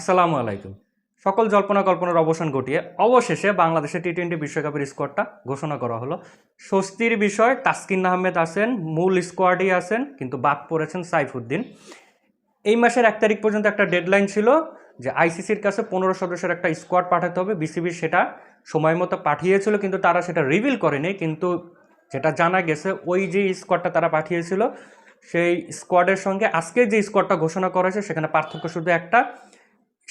আসসালামু আলাইকুম। সকল জল্পনা কল্পনার অবসান ঘটিয়ে অবশেষে বাংলাদেশে টি টোয়েন্টি বিশ্বকাপের স্কোয়াডটা ঘোষণা করা হলো। স্বস্তির বিষয়, তাসকিন আহমেদ আছেন, মূল স্কোয়াডই আছেন, কিন্তু বাদ পড়েছেন সাইফুদ্দিন। এই মাসের এক তারিখ পর্যন্ত একটা ডেডলাইন ছিল যে আইসিসির কাছে পনেরো সদস্যের একটা স্কোয়াড পাঠাতে হবে। বিসিবি সেটা সময় মতো পাঠিয়েছিল, কিন্তু তারা সেটা রিভিল করেনি। কিন্তু যেটা জানা গেছে, ওই যে স্কোয়াডটা তারা পাঠিয়েছিল, সেই স্কোয়াডের সঙ্গে আজকে যে স্কোয়াডটা ঘোষণা করা হয়েছে, সেখানে পার্থক্য শুধু একটা।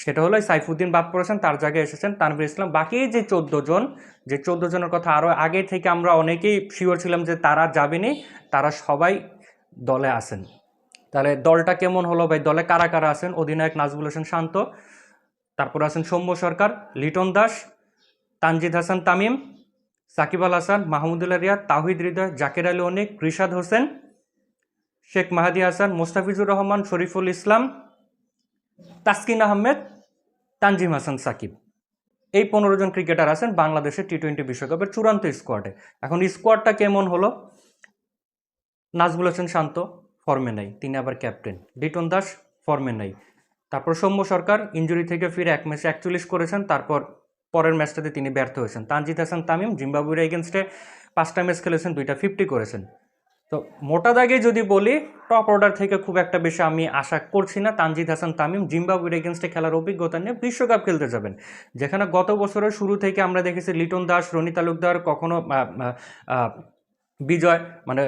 সেটা হলো সাইফুদ্দিন বাদ পড়েছেন, তার জায়গায় এসেছেন তানভীর ইসলাম। বাকি যে চোদ্দ জন, যে চোদ্দ জনের কথা আরও আগে থেকে আমরা অনেকেই শিওর ছিলাম যে তারা যাবেনি, তারা সবাই দলে আসেন তাহলে দলটা কেমন হলো ভাই? দলে কারা কারা আছেন? অধিনায়ক নাজবুল হোসেন শান্ত, তারপর আছেন সৌম্য সরকার, লিটন দাস, তানজিদ হাসান তামিম, সাকিব আল হাসান, মাহমুদুল্লাহ রিয়াদ, তাহিদ হৃদয়, জাকির আলী অনিক, রিশাদ হোসেন, শেখ মাহাদি হাসান, মোস্তাফিজুর রহমান, শরীফুল ইসলাম তাসকিন আহমেদ, তানজিম হাসান সাকিব। এই পনেরো জন ক্রিকেটার আছেন বাংলাদেশের টি টোয়েন্টি বিশ্বকাপের চূড়ান্ত স্কোয়াডে এখন স্কোয়াডটা কেমন হলো? নাজবুল হোসেন শান্ত ফর্মে নাই। তিনি আবার ক্যাপ্টেন লিটন দাস ফর্মে নাই। তারপর সৌম্য সরকার ইঞ্জুরি থেকে ফিরে এক ম্যাচে একচল্লিশ করেছেন। তারপর পরের ম্যাচটাতে তিনি ব্যর্থ হয়েছেন। তানজিদ হাসান তামিম, জিম্বাবুয়ের এগেনস্টে পাঁচটা ম্যাচ খেলেছেন, দুইটা ফিফটি করেছেন। তো মোটা দাগে যদি বলি টপ অর্ডার থেকে খুব একটা বেশি আমি আশা করছি না। তানজিদ হাসান, তামিম, জিম্বাবুয়ের এগেনস্টে খেলার অভিজ্ঞতা নিয়ে বিশ্বকাপ খেলতে যাবেন। যেখানে গত বছরের শুরু থেকে আমরা দেখেছি লিটন দাস, রনি তালুকদার, কখনো বিজয় মানে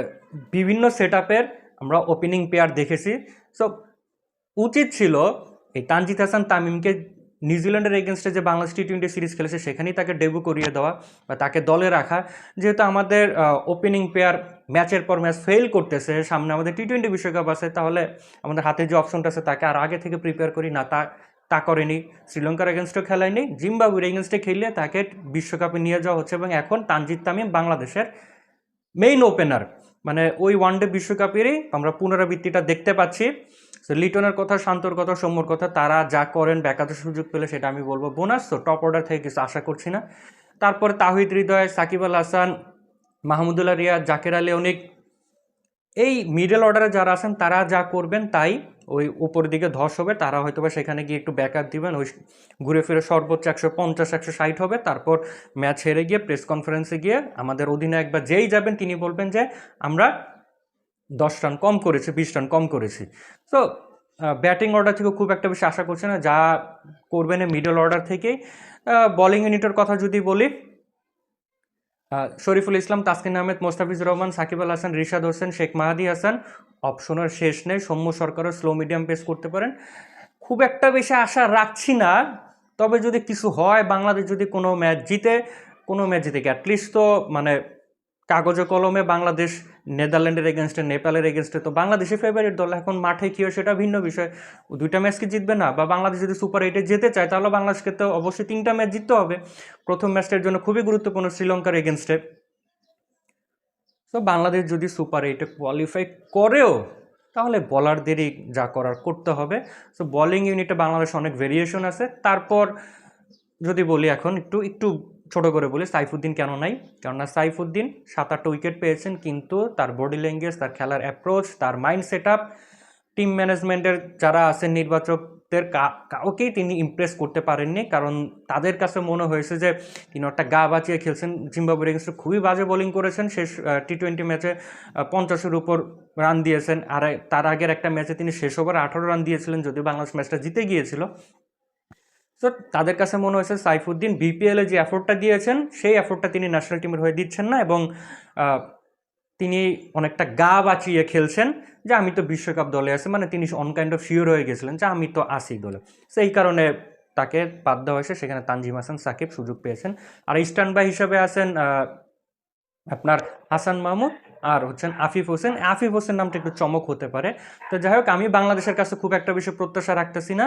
বিভিন্ন সেট আমরা ওপেনিং পেয়ার দেখেছি। সো উচিত ছিল এই তানজিদ হাসান, তামিমকে নিউজিল্যান্ডের এগেনস্টে যে বাংলাদেশ টি টোয়েন্টি সিরিজ খেলেছে, সেখানেই তাকে ডেবু করিয়ে দেওয়া বা তাকে দলে রাখা। যেহেতু আমাদের ওপেনিং পেয়ার ম্যাচের পর ম্যাচ ফেল করতেছে, সামনে আমাদের টি টোয়েন্টি বিশ্বকাপ আছে, তাহলে আমাদের হাতে যে অপশনটা আছে, তাকে আর আগে থেকে প্রিপেয়ার করি, না তা তা করেনি। শ্রীলঙ্কার এগেনস্টও খেলায়নি, জিম্বাবুয়ের এগেনস্টে খেললে তাকে বিশ্বকাপে নিয়ে যাওয়া হচ্ছে এবং এখন তানজিদ তামিম বাংলাদেশের মেইন ওপেনার মানে ওই ওয়ানডে বিশ্বকাপেরই আমরা পুনরাবৃত্তিটা দেখতে পাচ্ছি। তো লিটনের কথা শান্তর কথা সৌম্যর কথা, তারা যা করেন ব্যাকাতে সুযোগ পেলে সেটা আমি বলব। বোনাস তো টপ অর্ডার থেকে কিছু আশা করছি না। তারপরে তাহিদ হৃদয়, সাকিব আল হাসান, মাহমুদুল্লাহ রিয়া, জাকের আলী, অনেক। এই মিডল অর্ডারে যারা আছেন, তারা যা করবেন, তাই ওই উপর দিকে ধস হবে। তারা হয়তো বা সেখানে গিয়ে একটু ব্যাকআপ দিবেন। ওই ঘুরে ফিরে সর্বোচ্চ একশো পঞ্চাশ, একশো ষাট হবে। তারপর ম্যাচ হেরে গিয়ে প্রেস কনফারেন্সে গিয়ে আমাদের অধিনায়ক বা যেই যাবেন, তিনি বলবেন যে, আমরা দশ রান কম করেছে, বিশ রান কম করেছি। তো ব্যাটিং অর্ডার থেকে খুব একটা বেশি আশা করছে না। যা করবেন মিডল অর্ডার থেকেই। বোলিং ইউনিটের কথা যদি বলি শরীফুল ইসলাম, তাসকিন আহমেদ মোস্তাফিজুর রহমান, সাকিব আল হাসান, রিশাদ হোসেন, শেখ মাহাদি হাসান অপশনের শেষ নেই। সৌম্য সরকারও স্লো মিডিয়াম পেস করতে পারেন। খুব একটা বেশি আশা রাখছি না। তবে যদি কিছু হয়, বাংলাদেশ যদি কোনো ম্যাচ জিতে, কোনো ম্যাচ জিতে অ্যাটলিস্ট তো মানে কাগজে কলমে বাংলাদেশ, নেদারল্যান্ডের এগেনস্টে নেপালের এগেনস্টে তো বাংলাদেশের ফেভারিট দল এখন মাঠে কী হয় সেটা ভিন্ন বিষয়। দুইটা ম্যাচ কি জিতবে না? বা বাংলাদেশ যদি সুপার এইটে যেতে চায়, তাহলে বাংলাদেশকে তো অবশ্যই তিনটা ম্যাচ জিততে হবে। প্রথম ম্যাচটার জন্য খুবই গুরুত্বপূর্ণ শ্রীলঙ্কার এগেনস্টে তো বাংলাদেশ যদি সুপার এইটে কোয়ালিফাই করেও, তাহলে বলারদেরই যা করার করতে হবে। সো বোলিং ইউনিটে বাংলাদেশ অনেক ভেরিয়েশন আছে। তারপর যদি বলি এখন একটু একটু ছোট করে বলি, সাইফুদ্দিন কেন নাই? কেননা সাইফুদ্দিন সাত আটটা উইকেট পেয়েছেন, কিন্তু তার বডি ল্যাঙ্গুয়েজ তার খেলার অ্যাপ্রোচ তার মাইন্ড সেট আপ টিম ম্যানেজমেন্টের যারা আছেন নির্বাচকদের কাউকেই তিনি ইমপ্রেস করতে পারেননি। কারণ তাদের কাছে মনে হয়েছে যে, তিনি একটা গা বাঁচিয়ে খেলছেন। জিম্বাবুয়ের এগেনস্টে খুবই বাজে বোলিং করেছেন। শেষ টি টোয়েন্টি ম্যাচে পঞ্চাশের উপর রান দিয়েছেন। আর তার আগের একটা ম্যাচে তিনি শেষ ওভার আঠারো রান দিয়েছিলেন, যদিও বাংলাদেশ ম্যাচটা জিতে গিয়েছিল। তো তাদের কাছে মনে হয়েছে সাইফুদ্দিন বিপিএলে যে এফোর্টটা দিয়েছেন, সেই এফোর্টটা তিনি ন্যাশনাল টিমের হয়ে দিচ্ছেন না এবং তিনি অনেকটা গা বাঁচিয়ে খেলছেন যে আমি তো বিশ্বকাপ দলে আছি মানে তিনি অন কাইন্ড অফ শিওর হয়ে গেছিলেন যে আমি তো আসি দলে। সেই কারণে তাকে বাদ দেওয়া হয়েছে। সেখানে তানজিম হাসান, সাকিব সুযোগ পেয়েছেন। আর স্ট্যান্ড বাই হিসাবে আছেন আপনার হাসান মাহমুদ। আর হচ্ছেন আফিফ হোসেন। আফিফ হোসেন নামটা একটু চমক হতে পারে। তো যাই হোক, আমি বাংলাদেশের কাছে খুব একটা বেশি প্রত্যাশা রাখতেছি না।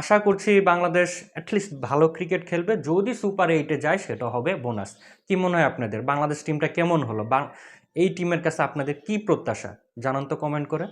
আশা করছি বাংলাদেশ অ্যাটলিস্ট ভালো ক্রিকেট খেলবে। যদি সুপার এইটে যায়, সেটা হবে বোনাস কী মনে হয় আপনাদের? বাংলাদেশ টিমটা কেমন হলো? এই টিমের কাছে আপনাদের কি প্রত্যাশা? জানান তো কমেন্ট করে।